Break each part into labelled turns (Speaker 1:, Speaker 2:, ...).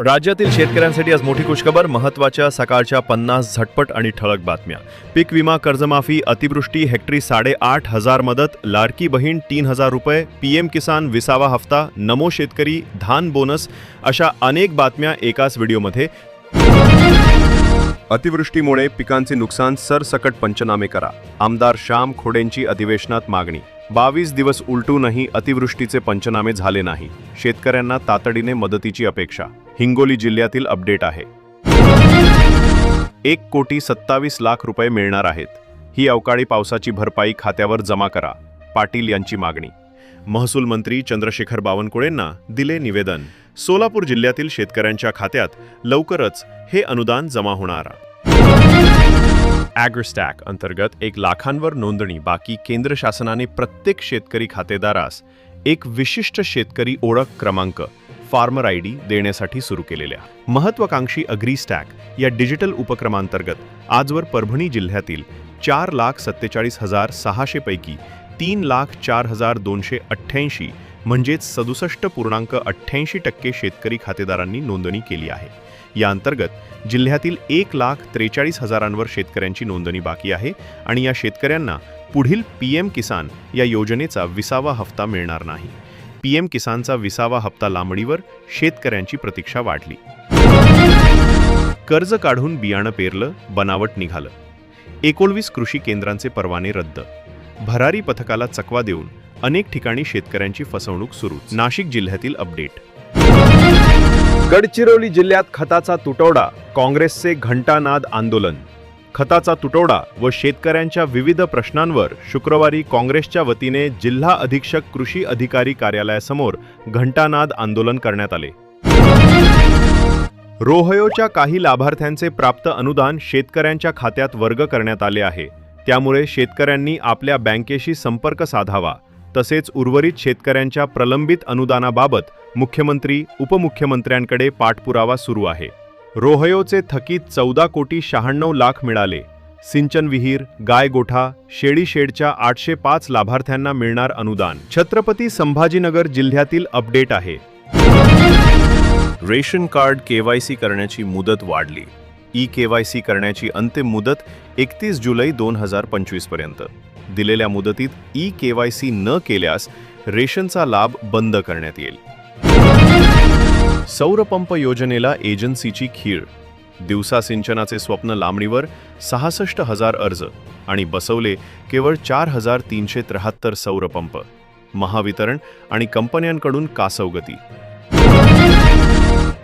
Speaker 1: राज्यातील शेतकऱ्यांसाठी आज मोठी खुशखबर महत्त्वाच्या सकाळच्या पन्नास झटपट आणि ठळक बातम्या. पीक विमा कर्जमाफी अतिवृष्टी हेक्टरी साडेआठ हजार मदत लाडकी बहीण तीन हजार रुपये पीएम किसान विसावा हफ्ता नमो शेतकरी धान बोनस अशा अनेक बातम्या एकाच व्हिडिओमध्ये. अतिवृष्टीमुळे पिकांचे नुकसान सरसकट पंचनामे करा. आमदार श्याम खोडेंची अधिवेशनात मागणी. बावीस दिवस उलटूनही अतिवृष्टीचे पंचनामे झाले नाही. शेतकऱ्यांना तातडीने मदतीची अपेक्षा. हिंगोली जिल्ह्यातील अपडेट आहे. एक कोटी सत्तावीस लाख रुपये मिळणार आहेत. ही अवकाळी पावसाची भरपाई खात्यावर जमा करा पाटील यांची मागणी. महसूल मंत्री चंद्रशेखर बावनकुळेंना दिले निवेदन. सोलापूर जिल्ह्यातील शेतकऱ्यांच्या खात्यात लवकरच हे अनुदान जमा होणार. ॲग्रस्टॅक अंतर्गत एक लाखांवर नोंदणी बाकी केंद्र शासनाने प्रत्येक शेतकरी खातेदारास एक विशिष्ट शेतकरी ओळख क्रमांक फार्मर आय डी देण्यासाठी सुरू केलेल्या. महत्वाकांक्षी अग्रीस्टॅक या डिजिटल उपक्रमांतर्गत आजवर परभणी जिल्ह्यातील चार लाख सत्तेचाळीस हजार सहाशे पैकी तीन लाख चार हजार दोनशे अठ्ठ्याऐंशी म्हणजेच सदुसष्ट पूर्णांक अठ्ठ्याऐंशी टक्के शेतकरी खातेदारांनी नोंदणी केली आहे. या अंतर्गत जिल्ह्यातील एक लाख त्रेचाळीस हजारांवर शेतकऱ्यांची नोंदणी बाकी आहे आणि या शेतकऱ्यांना पुढील पी एम किसान या योजनेचा विसावा हप्ता मिळणार नाही. पीएम किसानचा विसावा हप्ता लांबणीवर शेतकऱ्यांची प्रतीक्षा वाढली. कर्ज काढून बियाणं पेरलं बनावट निघालं. एकोणवीस कृषी केंद्रांचे परवाने रद्द. भरारी पथकाला चकवा देऊन अनेक ठिकाणी शेतकऱ्यांची फसवणूक सुरू. नाशिक जिल्ह्यातील अपडेट. गडचिरोली जिल्ह्यात खताचा तुटवडा काँग्रेसचे घंटानाद आंदोलन. खताचा तुटवडा व शेतकऱ्यांच्या विविध प्रश्नांवर शुक्रवारी काँग्रेसच्या वतीने जिल्हा अधीक्षक कृषी अधिकारी कार्यालयासमोर घंटानाद आंदोलन करण्यात आले. रोहयोच्या काही लाभार्थ्यांचे प्राप्त अनुदान शेतकऱ्यांच्या खात्यात वर्ग करण्यात आले आहे. त्यामुळे शेतकऱ्यांनी आपल्या बँकेशी संपर्क साधावा. तसेच उर्वरित शेतकऱ्यांच्या प्रलंबित अनुदानाबाबत मुख्यमंत्री उपमुख्यमंत्र्यांकडे पाठपुरावा सुरू आहे. रोहयोचे थकीत चौदा कोटी शहाण्णव लाख मिळाले. सिंचन विहीर गाय गोठा शेळी शेडच्या आठशे पाच लाभार्थ्यांना मिळणार अनुदान. छत्रपती संभाजीनगर जिल्ह्यातील अपडेट आहे. रेशन कार्ड केवायसी करण्याची मुदत वाढली. ई केवायसी करण्याची अंतिम मुदत एकतीस जुलै दोन हजार पंचवीसपर्यंत. दिलेल्या मुदतीत ई केवायसी न केल्यास रेशनचा लाभ बंद करण्यात येईल. सौरपंप योजनेला एजन्सीची खीळ दिवसा सिंचनाचे स्वप्न लांबणीवर सहासष्ट हजार अर्ज आणि बसवले केवळ चार हजार तीनशे त्र्याहत्तर सौरपंप. महावितरण आणि कंपन्यांकडून कासवगती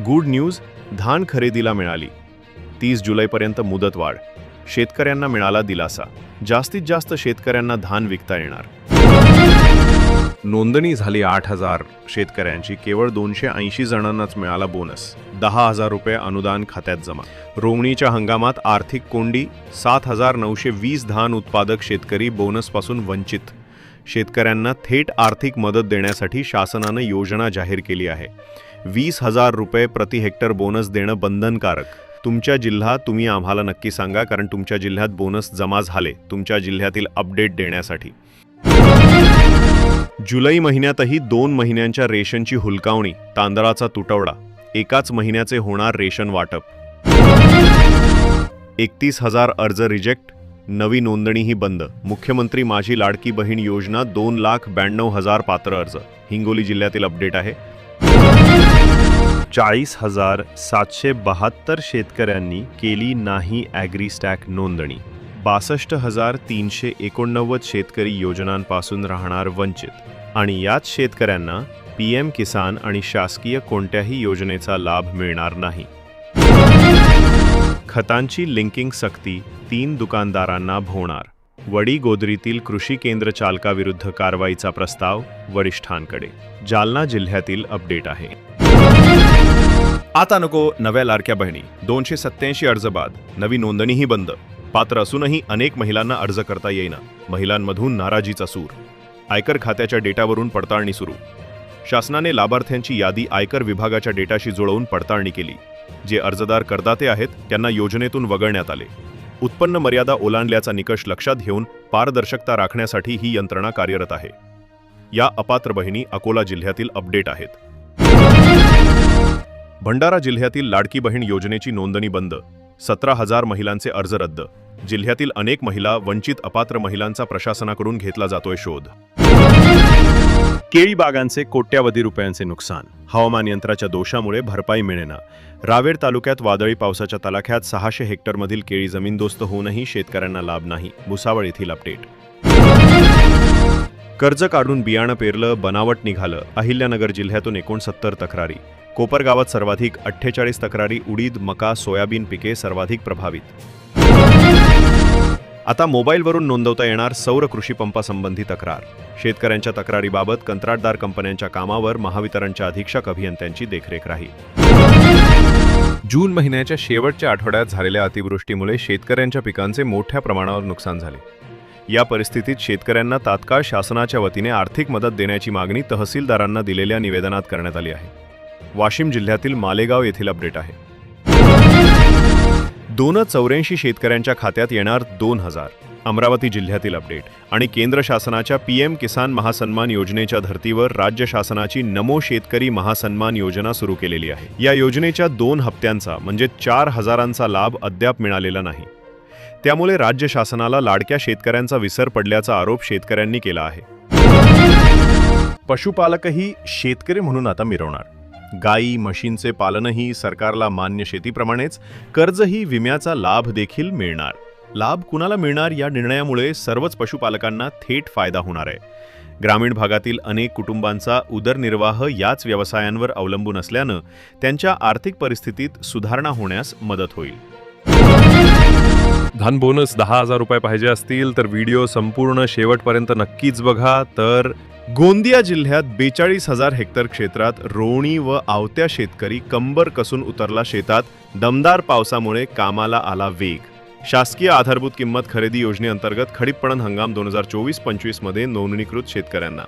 Speaker 1: गुड न्यूज धान खरेदीला मिळाली. तीस जुलैपर्यंत मुदतवाढ. शेतकऱ्यांना मिळाला दिलासा. जास्तीत जास्त शेतकऱ्यांना धान विकता येणार. नोंदणी झाली आठ हजार. शेतकऱ्यांची केवळ दोनशे ऐंशी जणांनाच मिळाला बोनस. दहा हजार रुपये अनुदान खात्यात जमा. रोवणीच्या हंगामात आर्थिक कोंडी सात हजार नऊशे वीस धान उत्पादक शेतकरी बोनसपासून वंचित. शेतकऱ्यांना थेट आर्थिक मदत देण्यासाठी शासनानं योजना जाहीर केली आहे. वीस हजार रुपये प्रति हेक्टर बोनस देणं बंधनकारक. तुमच्या जिल्हा तुम्ही आम्हाला नक्की सांगा कारण तुमच्या जिल्ह्यात बोनस जमा झाले तुमच्या जिल्ह्यातील अपडेट देण्यासाठी. जुलै महिन्यातही दोन महिन्यांच्या रेशनची हुलकावणी तांदळाचा तुटवडा एकाच महिन्याचे होणार रेशन वाटप. एकतीस हजार अर्ज रिजेक्ट नवी नोंदणीही बंद मुख्यमंत्री माझी लाडकी बहीण योजना दोन लाख ब्याण्णव हजार पात्र अर्ज हिंगोली जिल्ह्यातील अपडेट आहे. चाळीस हजार सातशे बहात्तर शेतकऱ्यांनी केली नाही ॲग्रीस्टॅक नोंदणी. बासष्ट हजार तीनशे एकोणनव्वद शेतकरी योजनांपासून राहणार वंचित. आणि याच शेतकऱ्यांना पी एम किसान आणि शासकीय कोणत्याही योजनेचा लाभ मिळणार नाही. खतांची लिंकिंग सक्ती तीन दुकानदारांना भोवणार. वडी गोदरीतील कृषी केंद्र चालकाविरुद्ध कारवाईचा प्रस्ताव वरिष्ठांकडे. जालना जिल्ह्यातील अपडेट आहे. आता नको नव्या लाडक्या बहिणी. दोनशे सत्याऐंशी अर्ज बाद. नवी नोंदणीही बंद. पात्र असूनही अनेक महिलांना अर्ज करता येईना. महिलांमधून नाराजीचा सूर. आयकर खात्याच्या डेटावरून पडताळणी सुरू. शासनाने लाभार्थ्यांची यादी आयकर विभागाच्या डेटाशी जुळवून पडताळणी केली. जे अर्जदार करदाते आहेत त्यांना योजनेतून वगळण्यात आले. उत्पन्न मर्यादा ओलांडल्याचा निकष लक्षात घेऊन पारदर्शकता राखण्यासाठी ही यंत्रणा कार्यरत आहे. या अपात्र बहिणी अकोला जिल्ह्यातील अपडेट आहेत. भंडारा जिल्ह्यातील लाडकी बहीण योजनेची नोंदणी बंद सतरा हजार महिलांचे अर्ज रद्द. जिल्ह्यातील अनेक महिला वंचित अपात्र महिलांचा प्रशासनाकडून घेतला जातोय शोध. केळी बागांचे कोट्यावधी रुपयांचे नुकसान. हवामान यंत्राच्या दोषामुळे भरपाई मिळेना. रावेर तालुक्यात वादळी पावसाच्या तलाख्यात सहाशे हेक्टरमधील केळी जमीनदोस्त होऊनही शेतकऱ्यांना लाभ नाही भुसावळ येथील अपडेट. कर्ज काढून बियाणं पेरलं बनावट निघालं अहिल्यानगर जिल्ह्यातून एकोणसत्तर तक्रारी. कोपरगावात सर्वाधिक अठ्ठेचाळीस तक्रारी उडीद मका सोयाबीन पिके सर्वाधिक प्रभावित. आता मोबाईलवरून नोंदवता येणार सौर कृषीपंपासंबंधी तक्रार. शेतकऱ्यांच्या तक्रारीबाबत कंत्राटदार कंपन्यांच्या कामावर महावितरणच्या अधीक्षक अभियंत्यांची देखरेख राहील जून महिन्याच्या शेवटच्या आठवड्यात झालेल्या अतिवृष्टीमुळे शेतकऱ्यांच्या पिकांचे मोठ्या प्रमाणावर नुकसान झाले. या परिस्थितीत शेतकऱ्यांना तात्काळ शासनाच्या वतीने आर्थिक मदत देण्याची मागणी तहसीलदारांना दिलेल्या निवेदनात करण्यात आली आहे. वाशिम जिल्ह्यातील मालेगाव येथील अपडेट आहे. दोन चौऱ्याऐंशी शेतकऱ्यांच्या खात्यात येणार दोन हजार. अमरावती जिल्ह्यातील अपडेट. आणि केंद्र शासनाच्या पी एम किसान महासन्मान योजनेच्या धर्तीवर राज्य शासनाची नमो शेतकरी महासन्मान योजना सुरू केलेली आहे. या योजनेच्या दोन हप्त्यांचा म्हणजे चार हजारांचा लाभ अद्याप मिळालेला नाही. त्यामुळे राज्य शासनाला लाडक्या शेतकऱ्यांचा विसर पडल्याचा आरोप शेतकऱ्यांनी केला आहे. पशुपालकही शेतकरी म्हणून आता मिरवणार. गायी म्हशींचे पालनही सरकारला मान्य शेतीप्रमाणेच कर्जही विम्याचा लाभ देखील मिळणार. लाभ कुणाला मिळणार या निर्णयामुळे सर्वच पशुपालकांना थेट फायदा होणार आहे. ग्रामीण भागातील अनेक कुटुंबांचा उदरनिर्वाह याच व्यवसायांवर अवलंबून असल्यानं त्यांच्या आर्थिक परिस्थितीत सुधारणा होण्यास मदत होईल.
Speaker 2: धन बोनस दहा हजार रुपये पाहिजे असतील तर व्हिडिओ संपूर्ण शेवटपर्यंत नक्कीच बघा. तर
Speaker 1: गोंदिया जिल्ह्यात बेचाळीस हजार हेक्टर क्षेत्रात रोवणी व आवत्या शेतकरी कंबर कसून उतरला शेतात. दमदार पावसामुळे कामाला आला वेग. शासकीय आधारभूत किंमत खरेदी योजनेअंतर्गत खडीप पणन हंगाम दोन हजार चोवीस पंचवीसमध्ये नोंदणीकृत शेतकऱ्यांना.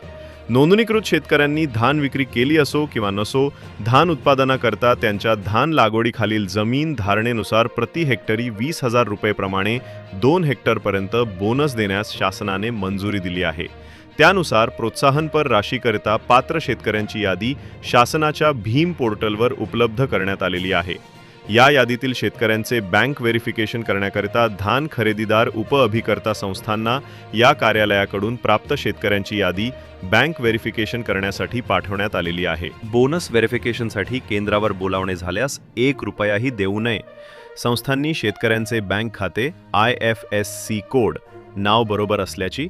Speaker 1: नोंदणीकृत शेतकऱ्यांनी धान विक्री केली असो किंवा नसो धान उत्पादनाकरता त्यांच्या धान लागवडीखालील जमीन धारणेनुसार प्रति हेक्टरी वीस हजार रुपयेप्रमाणे दोन हेक्टरपर्यंत बोनस देण्यास शासनाने मंजुरी दिली आहे. त्यानुसार प्रोत्साहनपर राशीकरिता पात्र शेतकऱ्यांची यादी शासनाच्या भीम पोर्टलवर उपलब्ध करण्यात आलेली आहे. या यादीतील शेतकऱ्यांचे बँक व्हेरिफिकेशन करण्याकरिता धान खरेदीदार उपअभिकर्ता संस्थांना या कार्यालयाकडून प्राप्त शेतकऱ्यांची यादी बँक व्हेरिफिकेशन करण्यासाठी पाठवण्यात आलेली आहे. बोनस व्हेरिफिकेशनसाठी केंद्रावर बोलावणे झाल्यास एक रुपयाही देऊ नये. संस्थांनी शेतकऱ्यांचे बँक खाते I F S C code नाव बरोबर असल्याची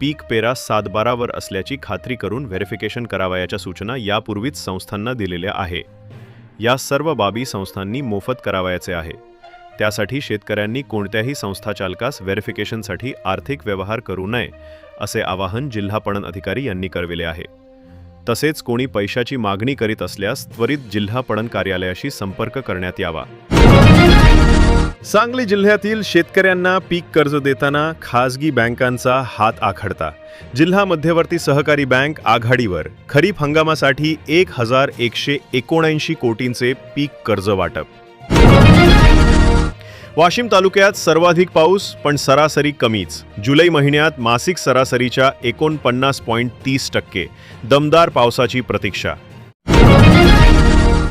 Speaker 1: पीक पेरा सातबारावर असल्याची खात्री करून व्हेरिफिकेशन करावयाच्या सूचना यापूर्वीच संस्थांना दिलेल्या आहे. या सर्व बाबी संस्थांनी मोफत करावयाचे आहे. त्यासाठी शेतकऱ्यांनी कोणत्याही संस्था चालकास व्हेरिफिकेशनसाठी आर्थिक व्यवहार करू नये असे आवाहन जिल्हा पणन अधिकारी यांनी करविले आहे. तसेच कोणी पैशाची मागणी करीत असल्यास त्वरित जिल्हा पणन कार्यालयाशी संपर्क करण्यात यावा. सांगली जिल्ह्यातील शेतकऱ्यांना पीक कर्ज देताना खासगी बँकांचा हात आखडता. जिल्हा मध्यवर्ती सहकारी बँक आघाडीवर खरीप हंगामासाठी एक हजार एकशे एकोणऐंशी कोटींचे पीक कर्ज वाटप. वाशिम तालुक्यात सर्वाधिक पाऊस पण सरासरी कमीच. जुलै महिन्यात मासिक सरासरीच्या एकोणपन्नास पॉईंट तीस टक्के. दमदार पावसाची प्रतीक्षा.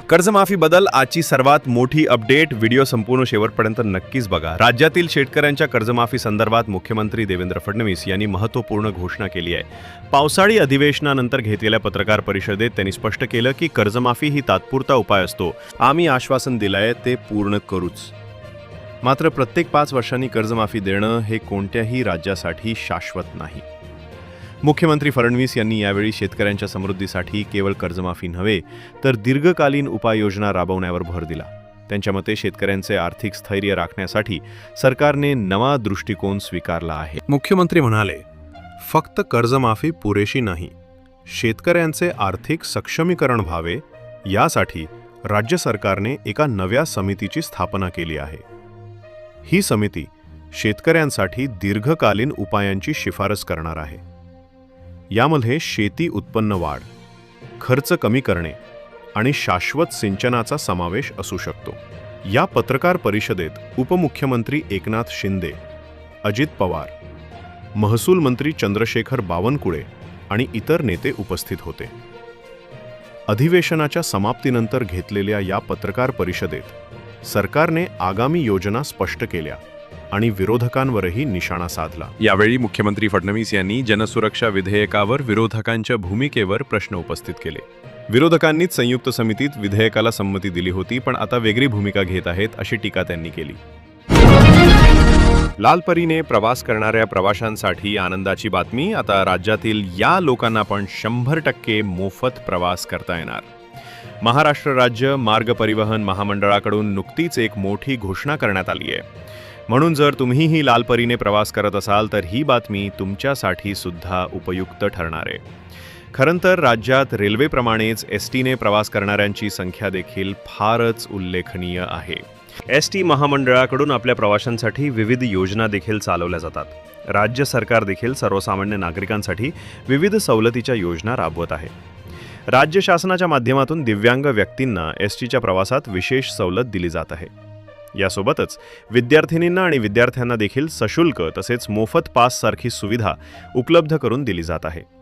Speaker 1: कर्जमाफीबद्दल आजची सर्वात मोठी अपडेट. व्हिडिओ संपूर्ण शेवटपर्यंत नक्कीच बघा. राज्यातील शेतकऱ्यांच्या कर्जमाफी संदर्भात मुख्यमंत्री देवेंद्र फडणवीस यांनी महत्त्वपूर्ण घोषणा केली आहे. पावसाळी अधिवेशनानंतर घेतलेल्या पत्रकार परिषदेत त्यांनी स्पष्ट केलं की कर्जमाफी ही तात्पुरता उपाय असतो. आम्ही आश्वासन दिलंय ते पूर्ण करूच. मात्र प्रत्येक पाच वर्षांनी कर्जमाफी देणं हे कोणत्याही राज्यासाठी शाश्वत नाही. मुख्यमंत्री फडणवीस यांनी यावेळी शेतकऱ्यांच्या समृद्धीसाठी केवळ कर्जमाफी नव्हे तर दीर्घकालीन उपाययोजना राबवण्यावर भर दिला. त्यांच्या मते शेतकऱ्यांचे आर्थिक स्थैर्य राखण्यासाठी सरकारने नवा दृष्टिकोन स्वीकारला आहे. मुख्यमंत्री म्हणाले फक्त कर्जमाफी पुरेशी नाही. शेतकऱ्यांचे आर्थिक सक्षमीकरण व्हावे यासाठी राज्य सरकारने एका नव्या समितीची स्थापना केली आहे. ही समिती शेतकऱ्यांसाठी दीर्घकालीन उपायांची शिफारस करणार आहे. यामध्ये शेती उत्पन्न वाढ खर्च कमी करणे आणि शाश्वत सिंचनाचा समावेश असू शकतो. या पत्रकार परिषदेत उपमुख्यमंत्री एकनाथ शिंदे अजित पवार महसूल मंत्री चंद्रशेखर बावनकुळे आणि इतर नेते उपस्थित होते. अधिवेशनाच्या समाप्तीनंतर घेतलेल्या या पत्रकार परिषदेत सरकारने आगामी योजना स्पष्ट केल्या. आणि विरोधकांवरही निशाणा साधला.
Speaker 2: यावेळी मुख्यमंत्री फडणवीस यांनी जनसुरक्षा विधेयकावर विरोधकांच्या भूमिकेवर प्रश्न उपस्थित केले. विरोधकांनीच संयुक्त समितीत विधेयकाला संमती दिली होती पण आता वेगळी भूमिका घेत आहेत अशी टीका त्यांनी केली. लालपरीने प्रवास करणाऱ्या प्रवाशांसाठी आनंदाची बातमी आता राज्यातील या लोकांना पण शंभर टक्के मोफत प्रवास करता येणार. महाराष्ट्र राज्य मार्ग परिवहन महामंडळाकडून नुकतीच एक मोठी घोषणा करण्यात आली आहे. म्हणून जर तुम्हीही लालपरीने प्रवास करत असाल तर ही बातमी तुमच्यासाठी सुद्धा उपयुक्त ठरणार आहे. खरं तर राज्यात रेल्वेप्रमाणेच एस टीने प्रवास करणाऱ्यांची संख्या देखील फारच उल्लेखनीय आहे. एस टी महामंडळाकडून आपल्या प्रवाशांसाठी विविध योजना देखील चालवल्या जातात. राज्य सरकार देखील सर्वसामान्य नागरिकांसाठी विविध सवलतीच्या योजना राबवत आहे. राज्य शासनाच्या माध्यमातून दिव्यांग व्यक्तींना एस टीच्या प्रवासात विशेष सवलत दिली जात आहे. यासोबतच विद्यार्थिनींना आणि विद्यार्थ्यांना देखील सशुल्क तसेच मोफत पास सारखी सुविधा उपलब्ध करून दिली जात आहे.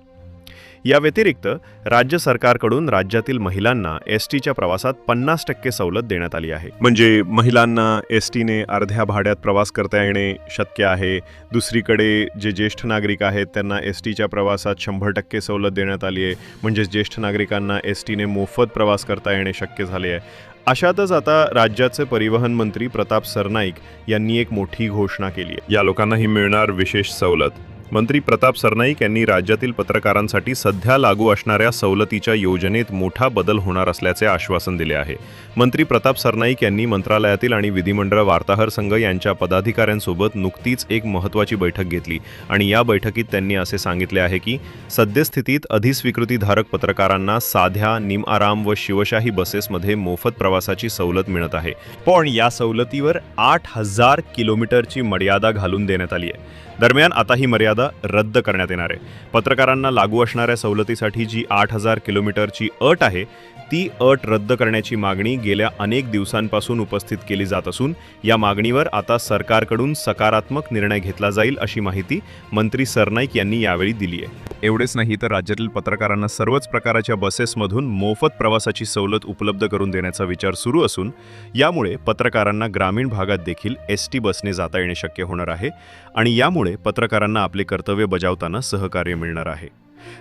Speaker 2: या व्यतिरिक्त राज्य सरकारकडून राज्यातील महिलांना एस टीच्या प्रवासात पन्नास टक्के सवलत देण्यात आली आहे. म्हणजे महिलांना एस टीने अर्ध्या भाड्यात प्रवास करता येणे शक्य आहे. दुसरीकडे जे ज्येष्ठ नागरिक आहेत त्यांना एस टीच्या प्रवासात शंभर टक्के सवलत देण्यात आली आहे. म्हणजेच ज्येष्ठ नागरिकांना एस टीने मोफत प्रवास करता येणे शक्य झाले आहे. अशातच आता राज्याचे परिवहन मंत्री प्रताप सरनाईक यांनी एक मोठी घोषणा केली आहे. या लोकांनाही मिळणार विशेष सवलत. मंत्री प्रताप सरनाईक यांनी राज्यातील पत्रकारांसाठी सध्या लागू असणाऱ्या सवलतीच्या योजनेत मोठा बदल होणार असल्याचे आश्वासन दिले आहे. मंत्री प्रताप सरनाईक यांनी मंत्रालयातील आणि विधिमंडळ वार्ताहर संघ यांच्या पदाधिकाऱ्यांसोबत नुकतीच एक महत्त्वाची बैठक घेतली आणि या बैठकीत त्यांनी असे सांगितले आहे की सद्यस्थितीत अधिस्वीकृतीधारक पत्रकारांना साध्या निमआराम व शिवशाही बसेसमध्ये मोफत प्रवासाची सवलत मिळत आहे. पण या सवलतीवर आठ हजार किलोमीटरची मर्यादा घालून देण्यात आली आहे. दरम्यान आता ही मर्यादा रद्द करण्यात येणार आहे. पत्रकारांना लागू असणाऱ्या सवलतीसाठी जी आठ हजार किलोमीटरची अट आहे ती अट रद्द करण्याची मागणी गेल्या अनेक दिवसांपासून उपस्थित केली जात असून या मागणीवर आता सरकारकडून सकारात्मक निर्णय घेतला जाईल अशी माहिती मंत्री सरनाईक यांनी यावेळी दिली आहे. एवढेच नाही तर राज्यातील पत्रकारांना सर्वच प्रकाराच्या बसेसमधून मोफत प्रवासाची सवलत उपलब्ध करून देण्याचा विचार सुरू असून यामुळे पत्रकारांना ग्रामीण भागात देखील एस टी बसने जाता येणे शक्य होणार आहे आणि यामुळे पत्रकारांना आपले कर्तव्य बजावताना सहकार्य मिळणार आहे.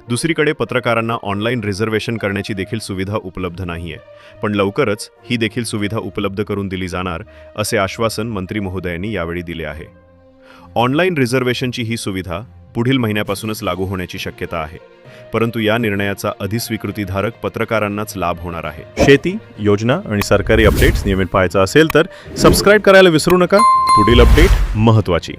Speaker 2: दुसरीकडे पत्रकारांना ऑनलाईन रिझर्वेशन करण्याची देखील सुविधा उपलब्ध नाही आहे पण लवकरच ही देखील सुविधा उपलब्ध करून दिली जाणार असे आश्वासन मंत्री महोदयांनी यावेळी दिले आहे. ऑनलाईन रिझर्वेशनची ही सुविधा पुढील महिन्यापासूनच लागू होण्याची शक्यता आहे. परंतु या निर्णयाचा अधिस्वीकृतीधारक पत्रकारांनाच लाभ होणार आहे. शेती योजना आणि सरकारी अपडेट्स नियमित पाहायचा असेल तर सबस्क्राईब करायला विसरू नका. पुढील अपडेट महत्त्वाची.